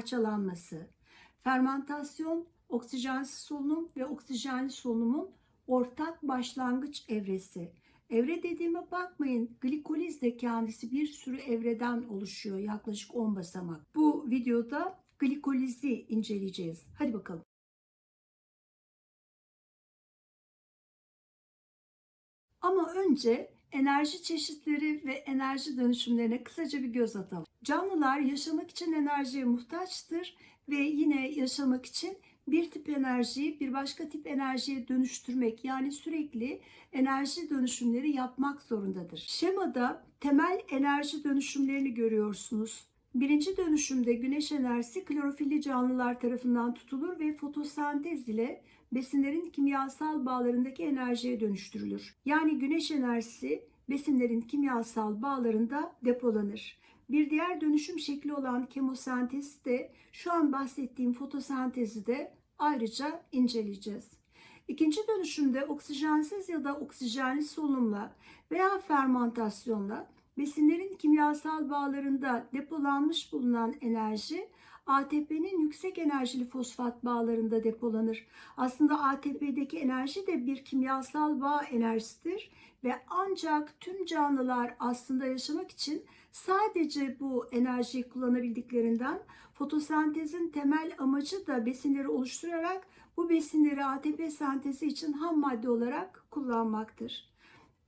parçalanması. Fermentasyon, oksijensiz solunum ve oksijenli solunumun ortak başlangıç evresi. Evre dediğime bakmayın. Glikoliz de kendisi bir sürü evreden oluşuyor. Yaklaşık 10 basamak. Bu videoda glikolizi inceleyeceğiz. Hadi bakalım. Ama önce enerji çeşitleri ve enerji dönüşümlerine kısaca bir göz atalım. Canlılar yaşamak için enerjiye muhtaçtır ve yine yaşamak için bir tip enerjiyi bir başka tip enerjiye dönüştürmek yani sürekli enerji dönüşümleri yapmak zorundadır. Şemada temel enerji dönüşümlerini görüyorsunuz. Birinci dönüşümde güneş enerjisi klorofilli canlılar tarafından tutulur ve fotosentez ile besinlerin kimyasal bağlarındaki enerjiye dönüştürülür. Yani güneş enerjisi besinlerin kimyasal bağlarında depolanır. Bir diğer dönüşüm şekli olan kemosentezi de şu an bahsettiğim fotosentezi de ayrıca inceleyeceğiz. İkinci dönüşümde oksijensiz ya da oksijenli solunumla veya fermentasyonla besinlerin kimyasal bağlarında depolanmış bulunan enerji ATP'nin yüksek enerjili fosfat bağlarında depolanır. Aslında ATP'deki enerji de bir kimyasal bağ enerjisidir ve ancak tüm canlılar aslında yaşamak için sadece bu enerjiyi kullanabildiklerinden fotosentezin temel amacı da besinleri oluşturarak bu besinleri ATP sentezi için ham madde olarak kullanmaktır.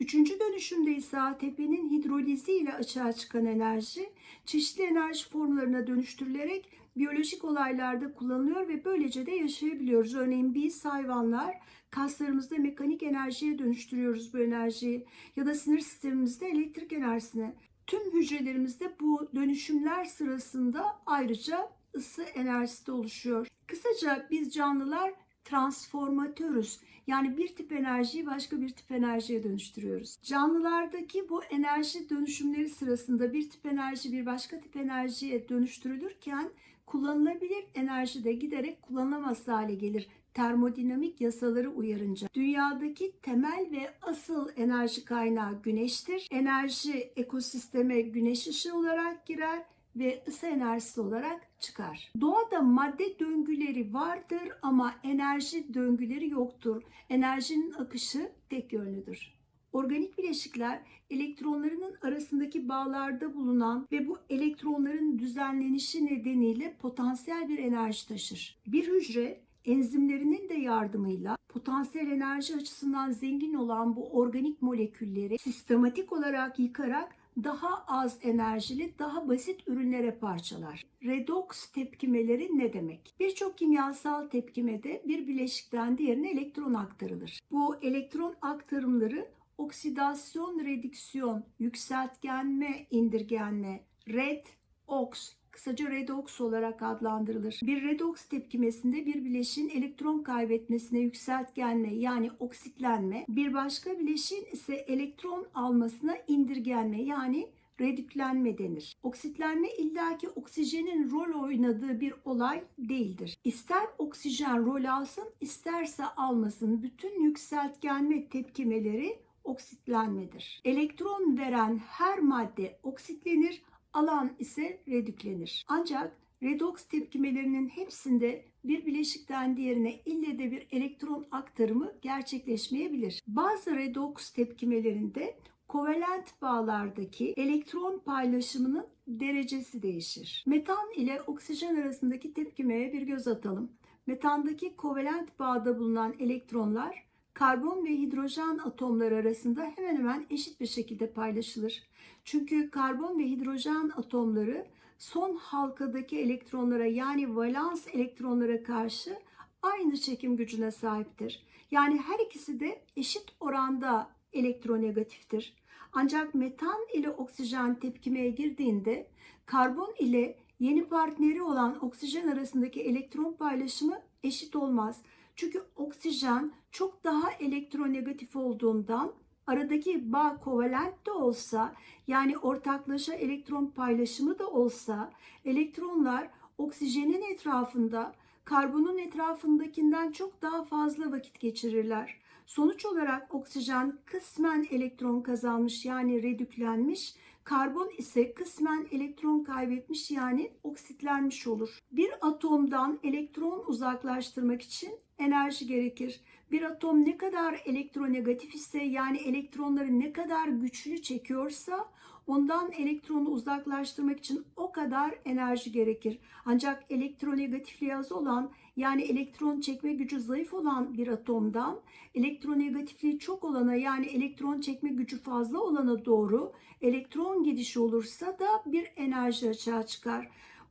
Üçüncü dönüşümde ise ATP'nin hidrolizi ile açığa çıkan enerji çeşitli enerji formlarına dönüştürülerek biyolojik olaylarda kullanılıyor ve böylece de yaşayabiliyoruz. Örneğin biz hayvanlar kaslarımızda mekanik enerjiye dönüştürüyoruz bu enerjiyi ya da sinir sistemimizde elektrik enerjisine. Tüm hücrelerimizde bu dönüşümler sırasında ayrıca ısı enerjisi de oluşuyor. Kısaca biz canlılar transformatörüz. Yani bir tip enerjiyi başka bir tip enerjiye dönüştürüyoruz. Canlılardaki bu enerji dönüşümleri sırasında bir tip enerji bir başka tip enerjiye dönüştürülürken kullanılabilir enerji de giderek kullanılamaz hale gelir termodinamik yasaları uyarınca. Dünyadaki temel ve asıl enerji kaynağı güneştir. Enerji ekosisteme güneş ışığı olarak girer ve ısı enerjisi olarak çıkar. Doğada madde döngüleri vardır ama enerji döngüleri yoktur. Enerjinin akışı tek yönlüdür. Organik bileşikler elektronlarının arasındaki bağlarda bulunan ve bu elektronların düzenlenişi nedeniyle potansiyel bir enerji taşır. Bir hücre enzimlerinin de yardımıyla potansiyel enerji açısından zengin olan bu organik molekülleri sistematik olarak yıkarak daha az enerjili, daha basit ürünlere parçalar. Redoks tepkimeleri ne demek? Birçok kimyasal tepkimede bir bileşikten diğerine elektron aktarılır. Bu elektron aktarımları oksidasyon, redüksiyon, yükseltgenme, indirgenme, red, oks, kısaca redoks olarak adlandırılır. Bir redoks tepkimesinde bir bileşin elektron kaybetmesine yükseltgenme yani oksitlenme, bir başka bileşin ise elektron almasına indirgenme yani redüklenme denir. Oksitlenme illaki oksijenin rol oynadığı bir olay değildir. İster oksijen rol alsın, isterse almasın bütün yükseltgenme tepkimeleri oksitlenmedir. Elektron veren her madde oksitlenir, alan ise redüklenir. Ancak redoks tepkimelerinin hepsinde bir bileşikten diğerine ille de bir elektron aktarımı gerçekleşmeyebilir. Bazı redoks tepkimelerinde kovalent bağlardaki elektron paylaşımının derecesi değişir. Metan ile oksijen arasındaki tepkimeye bir göz atalım. Metandaki kovalent bağda bulunan elektronlar karbon ve hidrojen atomları arasında hemen hemen eşit bir şekilde paylaşılır. Çünkü karbon ve hidrojen atomları son halkadaki elektronlara yani valans elektronlara karşı aynı çekim gücüne sahiptir. Yani her ikisi de eşit oranda elektronegatiftir. Ancak metan ile oksijen tepkimeye girdiğinde karbon ile yeni partneri olan oksijen arasındaki elektron paylaşımı eşit olmaz. Çünkü oksijen çok daha elektronegatif olduğundan aradaki bağ kovalent de olsa yani ortaklaşa elektron paylaşımı da olsa elektronlar oksijenin etrafında karbonun etrafındakinden çok daha fazla vakit geçirirler. Sonuç olarak oksijen kısmen elektron kazanmış yani redüklenmiş Karbon ise kısmen elektron kaybetmiş yani oksitlenmiş olur. Bir atomdan elektron uzaklaştırmak için enerji gerekir. Bir atom ne kadar elektronegatif ise yani elektronları ne kadar güçlü çekiyorsa ondan elektronu uzaklaştırmak için o kadar enerji gerekir. Ancak elektronegatifliği az olan yani elektron çekme gücü zayıf olan bir atomdan elektronegatifliği çok olana yani elektron çekme gücü fazla olana doğru elektron gidişi olursa da bir enerji açığa çıkar.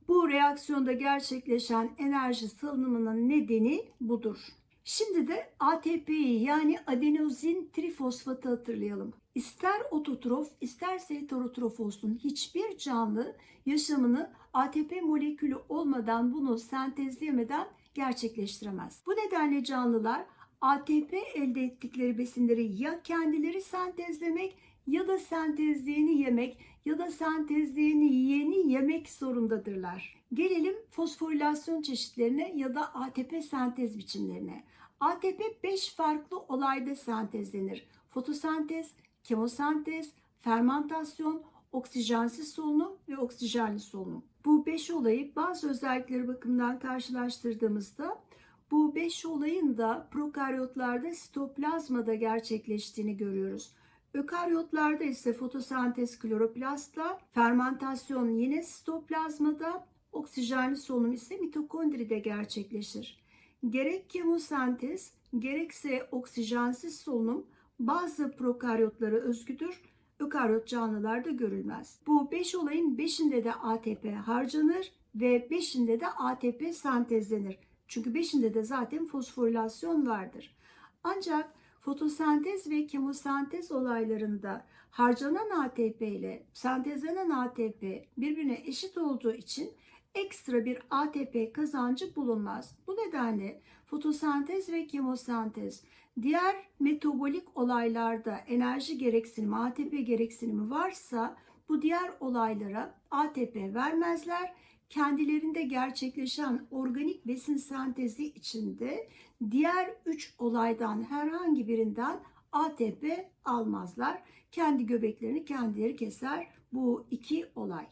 Bu reaksiyonda gerçekleşen enerji salınımının nedeni budur. Şimdi de ATP'yi yani adenozin trifosfatı hatırlayalım. İster ototrof isterse heterotrof olsun hiçbir canlı yaşamını ATP molekülü olmadan bunu sentezleyemeden gerçekleştiremez. Bu nedenle canlılar ATP elde ettikleri besinleri ya kendileri sentezlemek ya da sentezleyeni yemek ya da sentezleyeni yiyeni yemek zorundadırlar. Gelelim fosforilasyon çeşitlerine ya da ATP sentez biçimlerine. ATP 5 farklı olayda sentezlenir. Fotosentez, kemosentez, fermentasyon, oksijensiz solunum ve oksijenli solunum. Bu 5 olayı bazı özellikleri bakımından karşılaştırdığımızda bu 5 olayın da prokaryotlarda sitoplazmada gerçekleştiğini görüyoruz. Ökaryotlarda ise fotosentez kloroplastta, fermentasyon yine sitoplazmada, oksijenli solunum ise mitokondride gerçekleşir. Gerek kemosentez gerekse oksijensiz solunum bazı prokaryotlara özgüdür. Ökaryot canlılarda görülmez. Bu 5 olayın 5'inde de ATP harcanır ve 5'inde de ATP sentezlenir. Çünkü 5'inde de zaten fosforilasyon vardır. Ancak fotosentez ve kemosentez olaylarında harcanan ATP ile sentezlenen ATP birbirine eşit olduğu için ekstra bir ATP kazancı bulunmaz. Bu nedenle fotosentez ve kemosentez diğer metabolik olaylarda enerji gereksinimi, ATP gereksinimi varsa bu diğer olaylara ATP vermezler. Kendilerinde gerçekleşen organik besin sentezi içinde diğer 3 olaydan herhangi birinden ATP almazlar. Kendi göbeklerini kendileri keser bu iki olay.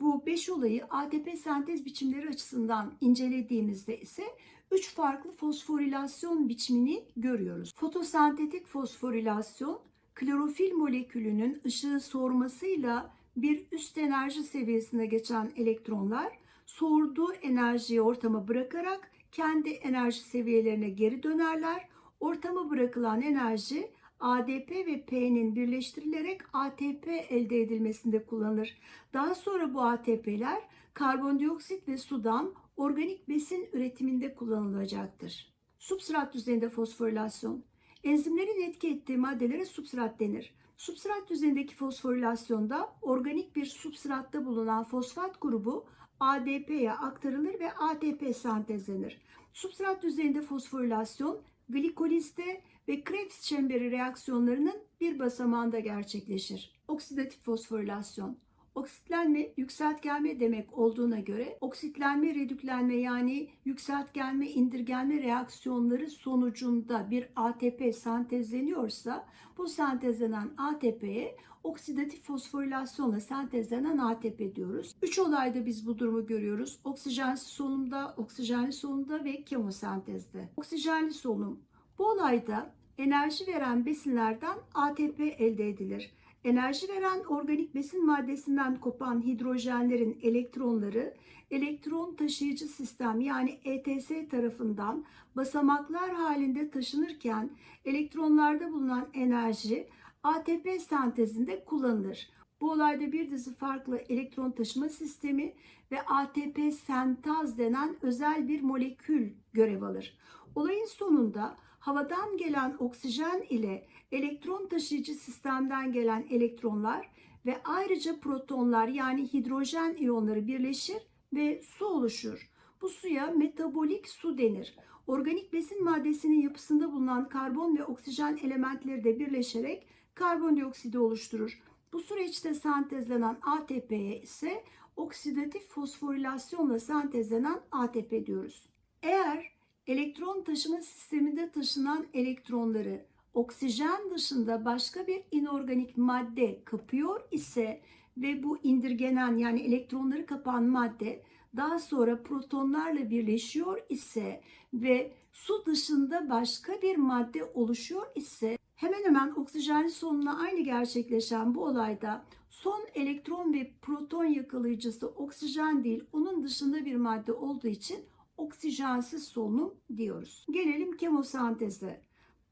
Bu 5 olayı ATP sentez biçimleri açısından incelediğimizde ise 3 farklı fosforilasyon biçimini görüyoruz. Fotosentetik fosforilasyon, klorofil molekülünün ışığı sormasıyla bir üst enerji seviyesine geçen elektronlar soğurduğu enerjiyi ortama bırakarak kendi enerji seviyelerine geri dönerler. Ortama bırakılan enerji ADP ve P'nin birleştirilerek ATP elde edilmesinde kullanılır. Daha sonra bu ATP'ler karbondioksit ve sudan organik besin üretiminde kullanılacaktır. Substrat düzeyinde fosforilasyon. Enzimlerin etki ettiği maddelere substrat denir. Substrat düzeyindeki fosforilasyonda organik bir substratta bulunan fosfat grubu ADP'ye aktarılır ve ATP sentezlenir. Substrat düzeyinde fosforilasyon glikolizde ve Krebs çemberi reaksiyonlarının bir basamağında gerçekleşir. Oksidatif fosforilasyon Oksitlenme yükseltgelme demek olduğuna göre oksitlenme redüklenme yani yükseltgelme indirgelme reaksiyonları sonucunda bir ATP sentezleniyorsa bu sentezlenen ATP'ye oksidatif fosforilasyonla sentezlenen ATP diyoruz. Üç olayda biz bu durumu görüyoruz. Oksijensiz solunumda, oksijenli solunumda ve kemosentezde. Oksijenli solunum. Bu olayda enerji veren besinlerden ATP elde edilir. Enerji veren organik besin maddesinden kopan hidrojenlerin elektronları elektron taşıyıcı sistem yani ETS tarafından basamaklar halinde taşınırken elektronlarda bulunan enerji ATP sentezinde kullanılır. Bu olayda bir dizi farklı elektron taşıma sistemi ve ATP sentaz denen özel bir molekül görev alır. Olayın sonunda havadan gelen oksijen ile elektron taşıyıcı sistemden gelen elektronlar ve ayrıca protonlar yani hidrojen iyonları birleşir ve su oluşur. Bu suya metabolik su denir. Organik besin maddesinin yapısında bulunan karbon ve oksijen elementleri de birleşerek karbondioksidi oluşturur. Bu süreçte sentezlenen ATP'ye ise oksidatif fosforilasyonla sentezlenen ATP diyoruz. Eğer elektron taşıma sisteminde taşınan elektronları oksijen dışında başka bir inorganik madde kapıyor ise ve bu indirgenen yani elektronları kapan madde daha sonra protonlarla birleşiyor ise ve su dışında başka bir madde oluşuyor ise hemen hemen oksijenli sonuna aynı gerçekleşen bu olayda son elektron ve proton yakalayıcısı oksijen değil onun dışında bir madde olduğu için oksijensiz solunum diyoruz. Gelelim kemosenteze.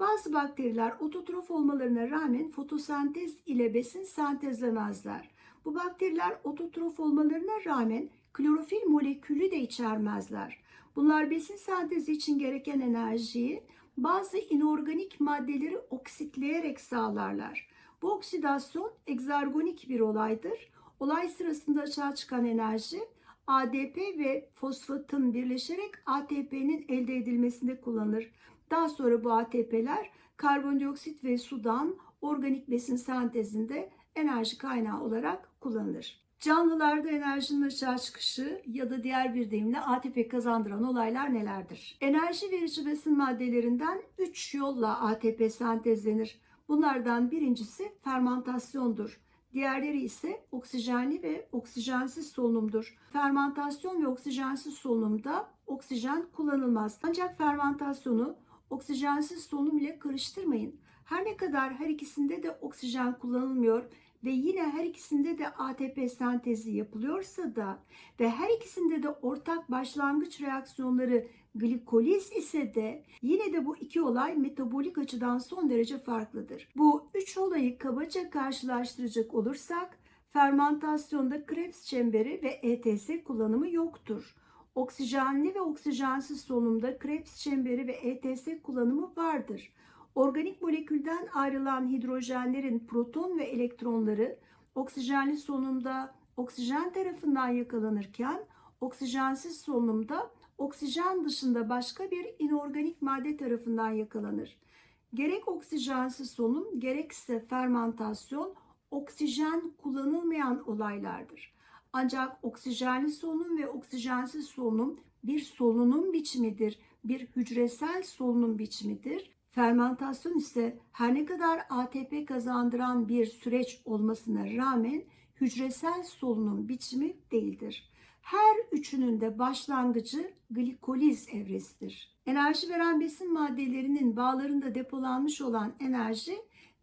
Bazı bakteriler ototrof olmalarına rağmen fotosentez ile besin sentezlemezler. Bu bakteriler ototrof olmalarına rağmen klorofil molekülü de içermezler. Bunlar besin sentezi için gereken enerjiyi bazı inorganik maddeleri oksitleyerek sağlarlar. Bu oksidasyon egzergonik bir olaydır. Olay sırasında açığa çıkan enerji ADP ve fosfatın birleşerek ATP'nin elde edilmesinde kullanılır. Daha sonra bu ATP'ler karbondioksit ve sudan organik besin sentezinde enerji kaynağı olarak kullanılır. Canlılarda enerjinin açığa çıkışı ya da diğer bir deyimle ATP kazandıran olaylar nelerdir? Enerji verici besin maddelerinden 3 yolla ATP sentezlenir. Bunlardan birincisi fermentasyondur. Diğerleri ise oksijenli ve oksijensiz solunumdur. Fermentasyon ve oksijensiz solunumda oksijen kullanılmaz. Ancak fermentasyonu oksijensiz solunum ile karıştırmayın. Her ne kadar her ikisinde de oksijen kullanılmıyor ve yine her ikisinde de ATP sentezi yapılıyorsa da ve her ikisinde de ortak başlangıç reaksiyonları glikoliz ise de yine de bu iki olay metabolik açıdan son derece farklıdır. Bu üç olayı kabaca karşılaştıracak olursak fermentasyonda Krebs çemberi ve ETS kullanımı yoktur. Oksijenli ve oksijensiz solunumda Krebs çemberi ve ETS kullanımı vardır. Organik molekülden ayrılan hidrojenlerin proton ve elektronları oksijenli solunumda oksijen tarafından yakalanırken oksijensiz solunumda oksijen dışında başka bir inorganik madde tarafından yakalanır. Gerek oksijensiz solunum gerekse fermentasyon oksijen kullanılmayan olaylardır. Ancak oksijenli solunum ve oksijensiz solunum bir solunum biçimidir, bir hücresel solunum biçimidir. Fermentasyon ise her ne kadar ATP kazandıran bir süreç olmasına rağmen hücresel solunum biçimi değildir. Her üçünün de başlangıcı glikoliz evresidir. Enerji veren besin maddelerinin bağlarında depolanmış olan enerji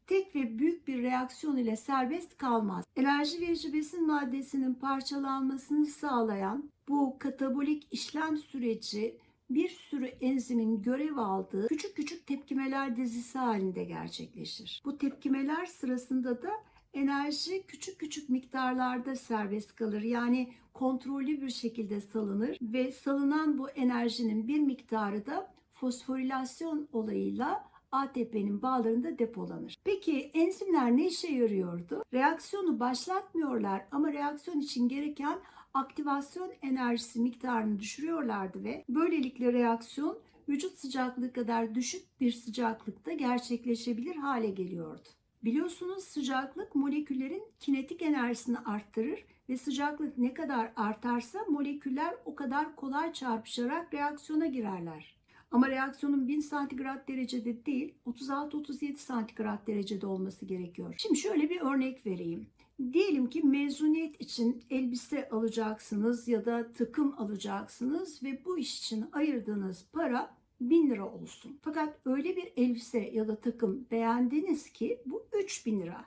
tek ve büyük bir reaksiyon ile serbest kalmaz. Enerji verici besin maddesinin parçalanmasını sağlayan bu katabolik işlem süreci bir sürü enzimin görev aldığı küçük küçük tepkimeler dizisi halinde gerçekleşir. Bu tepkimeler sırasında da enerji küçük küçük miktarlarda serbest kalır. Yani kontrollü bir şekilde salınır ve salınan bu enerjinin bir miktarı da fosforilasyon olayıyla ATP'nin bağlarında depolanır. Peki enzimler ne işe yarıyordu? Reaksiyonu başlatmıyorlar ama reaksiyon için gereken aktivasyon enerjisi miktarını düşürüyorlardı ve böylelikle reaksiyon vücut sıcaklığı kadar düşük bir sıcaklıkta gerçekleşebilir hale geliyordu. Biliyorsunuz sıcaklık moleküllerin kinetik enerjisini arttırır ve sıcaklık ne kadar artarsa moleküller o kadar kolay çarpışarak reaksiyona girerler. Ama reaksiyonun 1000 santigrat derecede değil 36-37 santigrat derecede olması gerekiyor. Şimdi şöyle bir örnek vereyim. Diyelim ki mezuniyet için elbise alacaksınız ya da takım alacaksınız ve bu iş için ayırdığınız para 1000 lira olsun. Fakat öyle bir elbise ya da takım beğendiniz ki bu 3000 lira.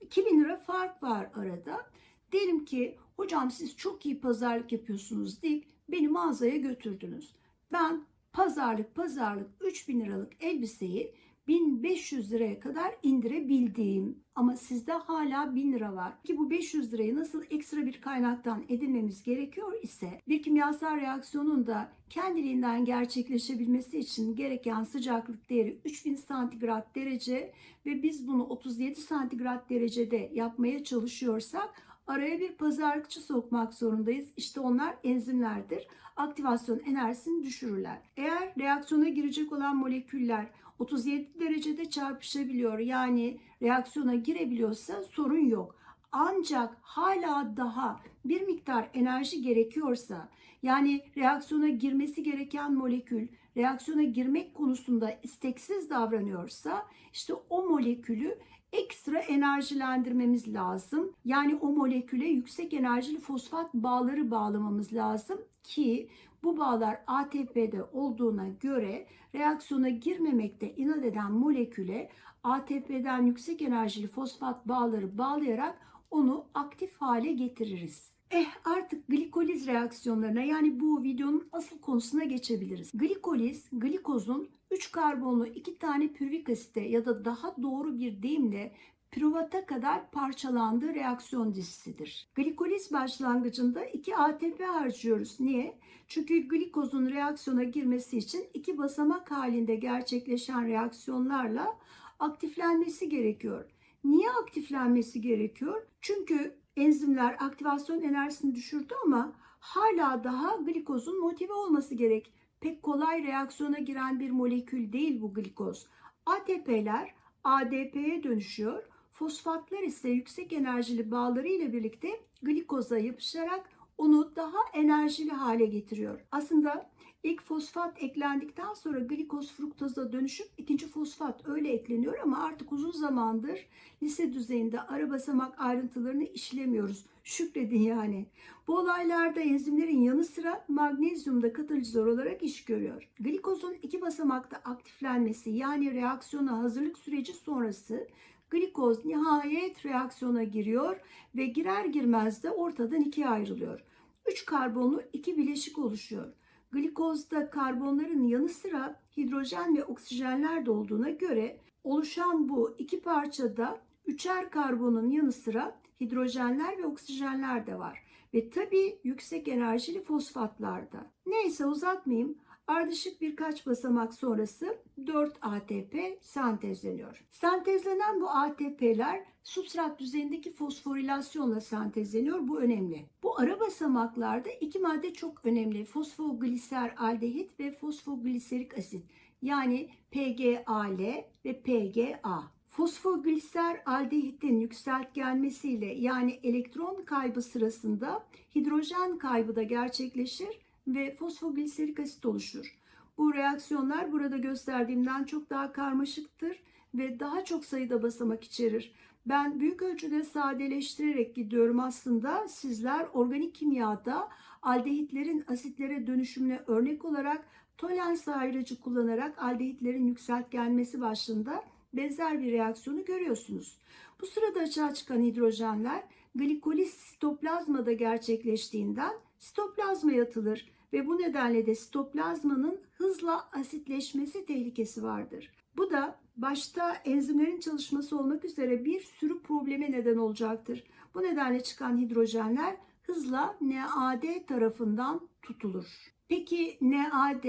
2000 lira fark var arada. Diyelim ki hocam siz çok iyi pazarlık yapıyorsunuz deyip beni mağazaya götürdünüz. Ben pazarlık pazarlık 3000 liralık elbiseyi 1500 liraya kadar indirebildiğim ama sizde hala 1000 lira var. Ki bu 500 lirayı nasıl ekstra bir kaynaktan edinmemiz gerekiyor ise bir kimyasal reaksiyonun da kendiliğinden gerçekleşebilmesi için gereken sıcaklık değeri 3000 santigrat derece ve biz bunu 37 santigrat derecede yapmaya çalışıyorsak araya bir pazarlıkçı sokmak zorundayız. İşte onlar enzimlerdir. Aktivasyon enerjisini düşürürler. Eğer reaksiyona girecek olan moleküller 37 derecede çarpışabiliyor. Yani reaksiyona girebiliyorsa sorun yok. Ancak hala daha bir miktar enerji gerekiyorsa yani reaksiyona girmesi gereken molekül reaksiyona girmek konusunda isteksiz davranıyorsa işte o molekülü ekstra enerjilendirmemiz lazım. Yani o moleküle yüksek enerjili fosfat bağları bağlamamız lazım ki bu bağlar ATP'de olduğuna göre reaksiyona girmemekte inat eden moleküle ATP'den yüksek enerjili fosfat bağları bağlayarak onu aktif hale getiririz. Eh artık glikoliz reaksiyonlarına yani bu videonun asıl konusuna geçebiliriz. Glikoliz, glikozun 3 karbonlu 2 tane pürvik asite ya da daha doğru bir deyimle püruvata kadar parçalandığı reaksiyon dizisidir. Glikoliz başlangıcında 2 ATP harcıyoruz. Niye? Çünkü glikozun reaksiyona girmesi için iki basamak halinde gerçekleşen reaksiyonlarla aktiflenmesi gerekiyor. Niye aktiflenmesi gerekiyor? Çünkü enzimler aktivasyon enerjisini düşürdü ama hala daha glikozun motive olması gerek. Pek kolay reaksiyona giren bir molekül değil bu glikoz. ATP'ler ADP'ye dönüşüyor. Fosfatlar ise yüksek enerjili bağları ile birlikte glikoza yapışarak onu daha enerjili hale getiriyor. Aslında ilk fosfat eklendikten sonra glikoz fruktoza dönüşüp ikinci fosfat öyle ekleniyor ama artık uzun zamandır lise düzeyinde ara basamak ayrıntılarını işlemiyoruz. Şükredin yani. Bu olaylarda enzimlerin yanı sıra magnezyum da katalizör olarak iş görüyor. Glikozun iki basamakta aktiflenmesi yani reaksiyona hazırlık süreci sonrası glikoz nihayet reaksiyona giriyor ve girer girmez de ortadan ikiye ayrılıyor. 3 karbonlu iki bileşik oluşuyor. Glikozda karbonların yanı sıra hidrojen ve oksijenler de olduğuna göre oluşan bu iki parçada üçer karbonun yanı sıra hidrojenler ve oksijenler de var. Ve tabii yüksek enerjili fosfatlar da. Neyse uzatmayayım. Ardışık birkaç basamak sonrası 4 ATP sentezleniyor. Sentezlenen bu ATP'ler substrat düzeyindeki fosforilasyonla sentezleniyor. Bu önemli. Bu ara basamaklarda iki madde çok önemli. Fosfogliser aldehit ve fosfogliserik asit. Yani PGAL ve PGA. Fosfogliser aldehitin yükseltgenmesiyle yani elektron kaybı sırasında hidrojen kaybı da gerçekleşir ve fosfogliserik asit oluşur. Bu reaksiyonlar burada gösterdiğimden çok daha karmaşıktır ve daha çok sayıda basamak içerir. Ben büyük ölçüde sadeleştirerek gidiyorum aslında. Sizler organik kimyada aldehitlerin asitlere dönüşümüne örnek olarak tolens ayrıcı kullanarak aldehitlerin yükseltgenmesi başlığında benzer bir reaksiyonu görüyorsunuz. Bu sırada açığa çıkan hidrojenler glikoliz sitoplazmada gerçekleştiğinden sitoplazmaya atılır ve bu nedenle de sitoplazmanın hızla asitleşmesi tehlikesi vardır. Bu da başta enzimlerin çalışması olmak üzere bir sürü probleme neden olacaktır. Bu nedenle çıkan hidrojenler hızla NAD tarafından tutulur. Peki NAD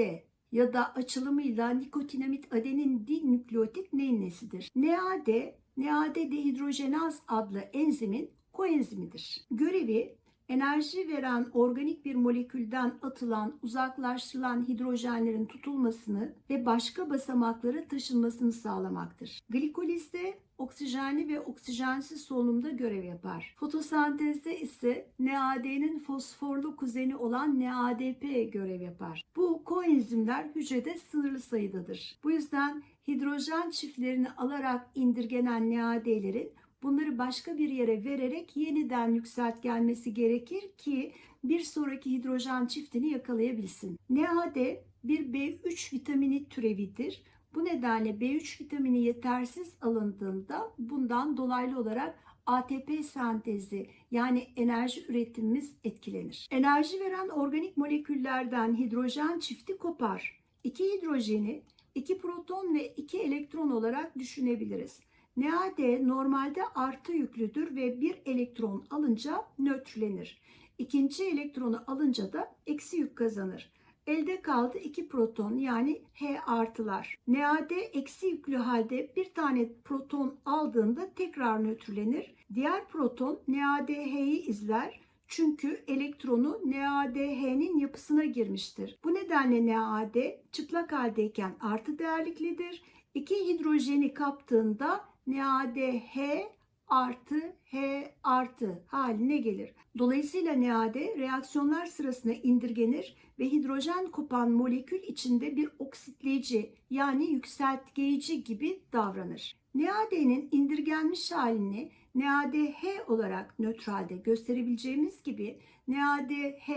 ya da açılımıyla nikotinamit adenin dinükleotit neyin nesidir? NAD, NAD dehidrojenaz adlı enzimin koenzimidir. Görevi enerji veren organik bir molekülden atılan, uzaklaştırılan hidrojenlerin tutulmasını ve başka basamaklara taşınmasını sağlamaktır. Glikolizde oksijenli ve oksijensiz solunumda görev yapar. Fotosentezde ise NAD'nin fosforlu kuzeni olan NADP görev yapar. Bu koenzimler hücrede sınırlı sayıdadır. Bu yüzden hidrojen çiftlerini alarak indirgenen NAD'lerin bunları başka bir yere vererek yeniden yükselt gelmesi gerekir ki bir sonraki hidrojen çiftini yakalayabilsin. NAD bir B3 vitamini türevidir. Bu nedenle B3 vitamini yetersiz alındığında bundan dolaylı olarak ATP sentezi yani enerji üretimimiz etkilenir. Enerji veren organik moleküllerden hidrojen çifti kopar. İki hidrojeni, iki proton ve iki elektron olarak düşünebiliriz. NAD normalde artı yüklüdür ve bir elektron alınca nötrlenir. İkinci elektronu alınca da eksi yük kazanır. Elde kaldı iki proton yani H artılar. NAD eksi yüklü halde bir tane proton aldığında tekrar nötrlenir. Diğer proton NADH'yi izler çünkü elektronu NADH'nin yapısına girmiştir. Bu nedenle NAD çıplak haldeyken artı değerliklidir. İki hidrojeni kaptığında NADH artı H artı haline gelir. Dolayısıyla NAD reaksiyonlar sırasında indirgenir ve hidrojen kopan molekül içinde bir oksitleyici yani yükseltgeyici gibi davranır. NAD'nin indirgenmiş halini NADH olarak nötralde gösterebileceğimiz gibi NADH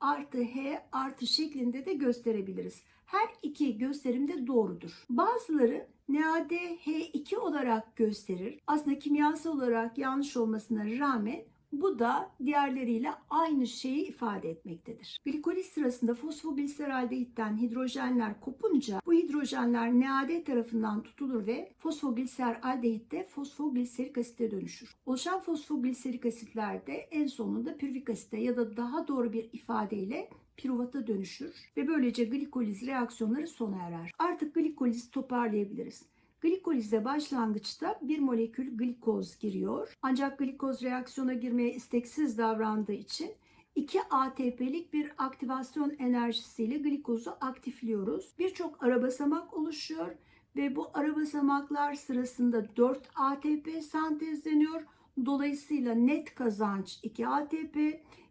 artı H artı şeklinde de gösterebiliriz. Her iki gösterim de doğrudur. Bazıları NADH2 olarak gösterir. Aslında kimyasal olarak yanlış olmasına rağmen bu da diğerleriyle aynı şeyi ifade etmektedir. Glikoliz sırasında fosfogliseraldehitten hidrojenler kopunca bu hidrojenler NAD tarafından tutulur ve fosfogliseraldehitte fosfogliserik asite dönüşür. Oluşan fosfogliserik asitler de en sonunda pürvik asite ya da daha doğru bir ifadeyle piruvata dönüşür ve böylece glikoliz reaksiyonları sona erer. Artık glikolizi toparlayabiliriz. Glikolize başlangıçta bir molekül glikoz giriyor. Ancak glikoz reaksiyona girmeye isteksiz davrandığı için 2 ATP'lik bir aktivasyon enerjisiyle glikozu aktifliyoruz. Birçok ara basamak oluşuyor ve bu ara basamaklar sırasında 4 ATP sentezleniyor. Dolayısıyla net kazanç 2 ATP.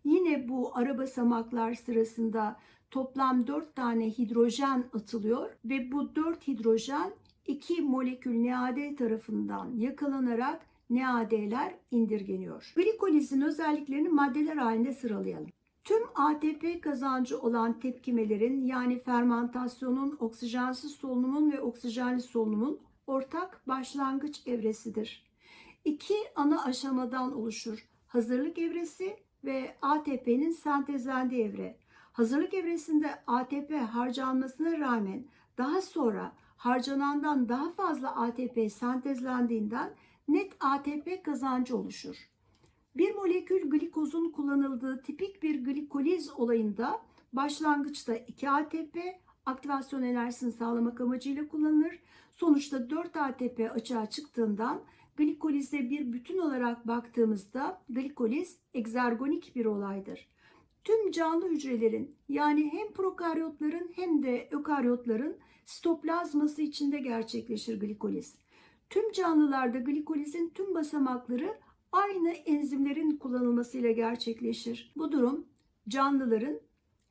Yine bu ara basamaklar sırasında toplam 4 tane hidrojen atılıyor ve bu 4 hidrojen iki molekül NAD tarafından yakalanarak NAD'ler indirgeniyor. Glikolizin özelliklerini maddeler halinde sıralayalım. Tüm ATP kazancı olan tepkimelerin yani fermentasyonun, oksijensiz solunumun ve oksijenli solunumun ortak başlangıç evresidir. İki ana aşamadan oluşur. Hazırlık evresi ve ATP'nin sentezlendiği evre. Hazırlık evresinde ATP harcanmasına rağmen daha sonra harcanandan daha fazla ATP sentezlendiğinden net ATP kazancı oluşur. Bir molekül glikozun kullanıldığı tipik bir glikoliz olayında başlangıçta 2 ATP aktivasyon enerjisini sağlamak amacıyla kullanılır. Sonuçta 4 ATP açığa çıktığından glikolize bir bütün olarak baktığımızda glikoliz egzergonik bir olaydır. Tüm canlı hücrelerin yani hem prokaryotların hem de ökaryotların sitoplazması içinde gerçekleşir glikoliz. Tüm canlılarda glikolizin tüm basamakları aynı enzimlerin kullanılmasıyla gerçekleşir. Bu durum canlıların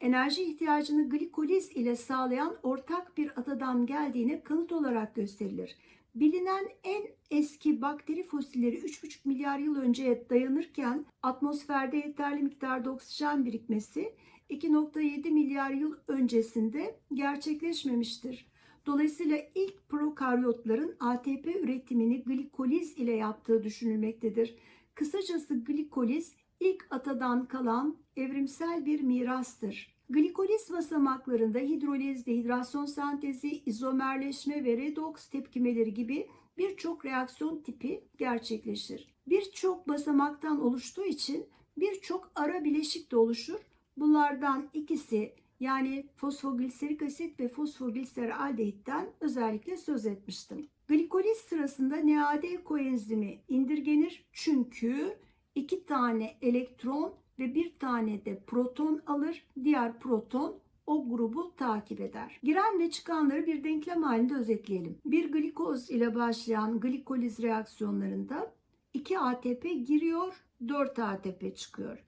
enerji ihtiyacını glikoliz ile sağlayan ortak bir atadan geldiğine kanıt olarak gösterilir. Bilinen en eski bakteri fosilleri 3,5 milyar yıl önceye dayanırken atmosferde yeterli miktarda oksijen birikmesi 2.7 milyar yıl öncesinde gerçekleşmemiştir. Dolayısıyla ilk prokaryotların ATP üretimini glikoliz ile yaptığı düşünülmektedir. Kısacası glikoliz ilk atadan kalan evrimsel bir mirastır. Glikoliz basamaklarında hidroliz, dehidrasyon sentezi, izomerleşme ve redoks tepkimeleri gibi birçok reaksiyon tipi gerçekleşir. Birçok basamaktan oluştuğu için birçok ara bileşik de oluşur. Bunlardan ikisi yani fosfogliserik asit ve fosfogliseraldehitten özellikle söz etmiştim. Glikoliz sırasında NAD koenzimi indirgenir çünkü iki tane elektron ve bir tane de proton alır. Diğer proton o grubu takip eder. Giren ve çıkanları bir denklem halinde özetleyelim. Bir glikoz ile başlayan glikoliz reaksiyonlarında 2 ATP giriyor, 4 ATP çıkıyor.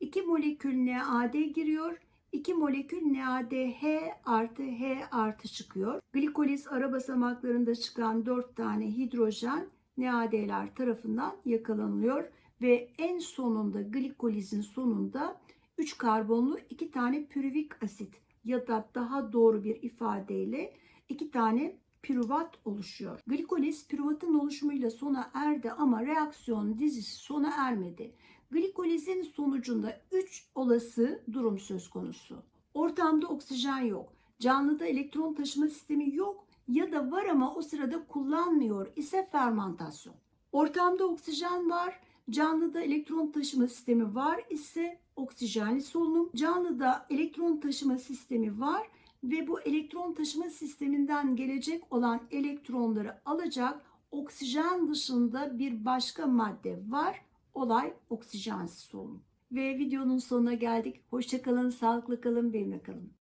2 molekül NAD giriyor, 2 molekül NADH artı H artı çıkıyor. Glikoliz ara basamaklarında çıkan 4 tane hidrojen NAD'ler tarafından yakalanıyor ve en sonunda glikolizin sonunda 3 karbonlu 2 tane pürüvik asit ya da daha doğru bir ifadeyle 2 tane pürüvat oluşuyor. Glikoliz pürüvatın oluşumuyla sona erdi ama reaksiyon dizisi sona ermedi. Glikolizin sonucunda 3 olası durum söz konusu. Ortamda oksijen yok. Canlıda elektron taşıma sistemi yok ya da var ama o sırada kullanmıyor ise fermentasyon. Ortamda oksijen var. Canlıda elektron taşıma sistemi var ise oksijenli solunum. Canlıda elektron taşıma sistemi var ve bu elektron taşıma sisteminden gelecek olan elektronları alacak oksijen dışında bir başka madde var. Olay oksijensiz solunum. Ve videonun sonuna geldik. Hoşçakalın, sağlıklı kalın, benimle kalın.